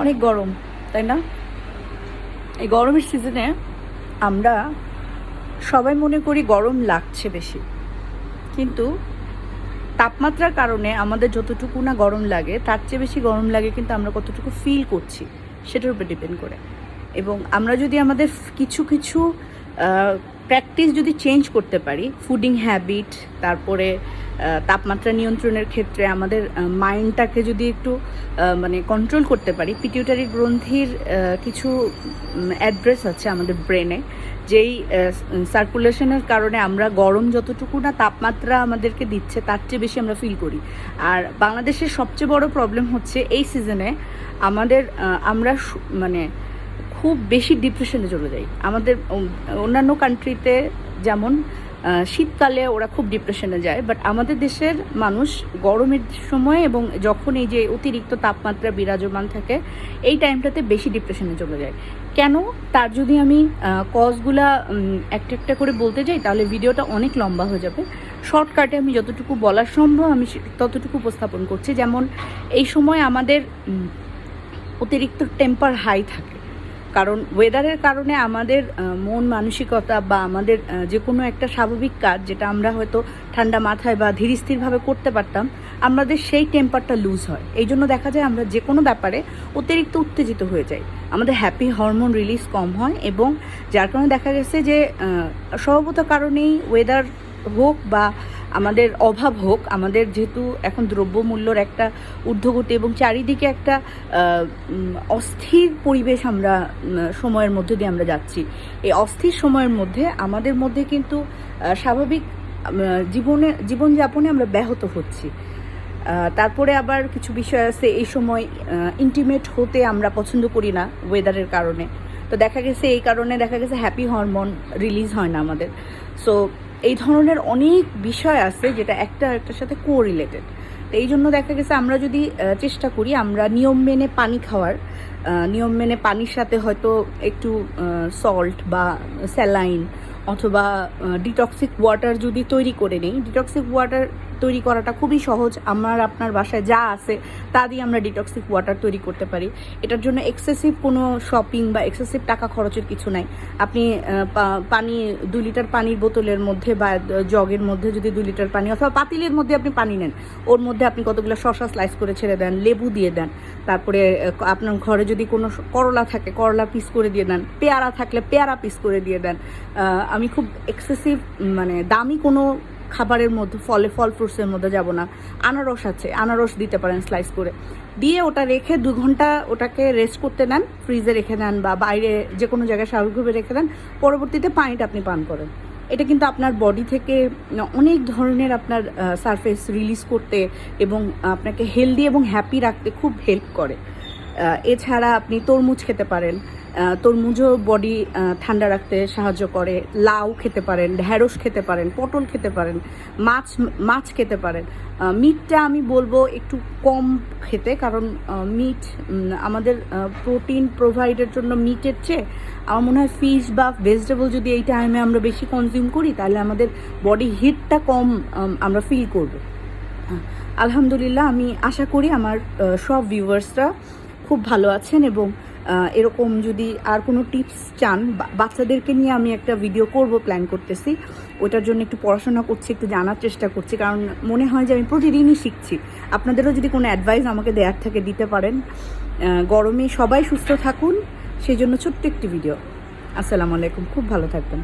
অনেক গরম, তাই না? এই গরমের সিজনে আমরা সবাই মনে করি গরম লাগছে বেশি। কিন্তু তাপমাত্রার কারণে আমাদের যতটুকু না গরম লাগে, তার চেয়ে বেশি গরম লাগে কিন্তু আমরা কতটুকু ফিল করছি, সেটার উপর ডিপেন্ড করে। এবং আমরা যদি আমাদের কিছু কিছু প্র্যাকটিস যদি চেঞ্জ করতে পারি ফুডিং হ্যাবিট তারপরে তাপমাত্রা নিয়ন্ত্রণের ক্ষেত্রে আমাদের মাইন্ডটাকে যদি একটু মানে কন্ট্রোল করতে পারি পিটিউটারি গ্রন্থির কিছু অ্যাড্রেস আছে আমাদের ব্রেনে যেই সার্কুলেশনের কারণে আমরা গরম যতটুকু না তাপমাত্রা আমাদেরকে দিচ্ছে, তার চেয়ে বেশি আমরা ফিল করি। আর বাংলাদেশের সবচেয়ে বড় প্রবলেম হচ্ছে, এই সিজনে আমাদের আমরা মানে খুব বেশি ডিপ্রেশনে চলে যাই। আমাদের অন্যান্য কান্ট্রিতে যেমন শীতকালে ওরা খুব ডিপ্রেশনে যায় বাট আমাদের দেশের মানুষ গরমের সময় এবং যখন এই যে অতিরিক্ত তাপমাত্রা বিরাজমান থাকে, এই টাইমটাতে বেশি ডিপ্রেশনে চলে যায়। কেন? তার যদি আমি কজগুলা একটা একটা করে বলতে যাই, তাহলে ভিডিওটা অনেক লম্বা হয়ে যাবে। শর্টকাটে আমি যতটুকু বলা সম্ভব, আমি ততটুকু উপস্থাপন করছি। যেমন, এই সময় আমাদের অতিরিক্ত টেম্পার হাই থাকে। কারণ ওয়েদারের কারণে আমাদের মন মানসিকতা বা আমাদের যে কোনো একটা স্বাভাবিক কাজ যেটা আমরা হয়তো ঠান্ডা মাথায় বা ধীরস্থিরভাবে করতে পারতাম, আমাদের সেই টেম্পারটা লুজ হয়। এই জন্য দেখা যায় আমরা যে কোনো ব্যাপারে অতিরিক্ত উত্তেজিত হয়ে যাই। আমাদের হ্যাপি হরমোন রিলিজ কম হয় এবং যার কারণে দেখা গেছে যে স্বভাবত কারণেই ওয়েদার হোক বা আমাদের অভাব হোক, আমাদের যেহেতু এখন দ্রব্যমূল্যর একটা ঊর্ধ্বগতি এবং চারিদিকে একটা অস্থির পরিবেশ আমরা সময়ের মধ্যে দিয়ে আমরা যাচ্ছি। এই অস্থির সময়ের মধ্যে আমাদের মধ্যে কিন্তু স্বাভাবিক জীবনে, জীবনযাপনে আমরা ব্যাহত হচ্ছি। তারপরে আবার কিছু বিষয় আছে, এই সময় ইন্টিমেট হতে আমরা পছন্দ করি না ওয়েদারের কারণে। তো দেখা গেছে, এই কারণে দেখা গেছে হ্যাপি হরমোন রিলিজ হয় না আমাদের। সো এই ধরনের অনেক বিষয় আছে যেটা একটা একটার সাথে কো রিলেটেড তো এই জন্য দেখা গেছে আমরা যদি চেষ্টা করি আমরা নিয়ম মেনে পানি খাওয়ার নিয়ম মেনে পানির সাথে হয়তো একটু সল্ট বা স্যালাইন অথবা ডিটক্সিক ওয়াটার যদি তৈরি করে নেই ডিটক্সিক ওয়াটার তৈরি করাটা খুবই সহজ। আমার, আপনার বাসায় যা আছে, তা দিয়ে আমরা ডিটক্সিক ওয়াটার তৈরি করতে পারি। এটার জন্য এক্সেসিভ কোনো শপিং বা এক্সেসিভ টাকা খরচের কিছু নাই। আপনি পানি, দু লিটার পানির বোতলের মধ্যে বা জগের মধ্যে যদি দু লিটার পানি অথবা পাতিলের মধ্যে আপনি পানি নেন, ওর মধ্যে আপনি কতগুলো শশা স্লাইস করে ছেড়ে দেন, লেবু দিয়ে দেন, তারপরে আপনার ঘরে যদি কোনো করলা থাকে, করলা পিস করে দিয়ে দেন, পেয়ারা থাকলে পেয়ারা পিস করে দিয়ে দেন আমি খুব এক্সেসিভ মানে দামি কোনো খাবারের মধ্যে, ফলে ফল ফ্রুটসের মধ্যে যাব না। আনারস আছে, আনারস দিতে পারেন স্লাইস করে। দিয়ে ওটা রেখে দু ঘণ্টা ওটাকে রেস্ট করতে নেন ফ্রিজে রেখে দেন বা বাইরে যে কোনো জায়গায় স্বাভাবিকভাবে রেখে দেন, পরবর্তীতে পানিটা আপনি পান করেন। এটা কিন্তু আপনার বডি থেকে অনেক ধরনের আপনার সারফেস রিলিজ করতে এবং আপনাকে হেলদি এবং হ্যাপি রাখতে খুব হেল্প করে। এছাড়া আপনি তরমুজ খেতে পারেন। তরমুজও বডি ঠান্ডা রাখতে সাহায্য করে। লাউ খেতে পারেন ঢ্যাঁড়স খেতে পারেন, পটল খেতে পারেন, মাছ মাছ খেতে পারেন। মিটটা আমি বলব একটু কম খেতে কারণ মিট আমাদের প্রোটিন প্রোভাইডের জন্য মিটের চেয়ে আমার মনে হয় ফিশ বা ভেজিটেবল যদি এই টাইমে আমরা বেশি কনজিউম করি, তাহলে আমাদের বডি হিটটা কম আমরা ফিল করব। আলহামদুলিল্লাহ আমি আশা করি আমার সব ভিউয়ার্সরা খুব ভালো আছেন এবং এরকম যদি আর কোনো টিপস চান বাচ্চাদেরকে নিয়ে আমি একটা ভিডিও করব প্ল্যান করতেছি। ওটার জন্য একটু পড়াশোনা করছি, একটু জানার চেষ্টা করছি। কারণ মনে হয় যে আমি প্রতিদিনই শিখছি। আপনাদেরও যদি কোনো অ্যাডভাইস আমাকে দেয়ার থেকে, দিতে পারেন। গরমে সবাই সুস্থ থাকুন। সেই জন্য ছোট্ট একটি ভিডিও আসসালামু আলাইকুম। খুব ভালো থাকবেন।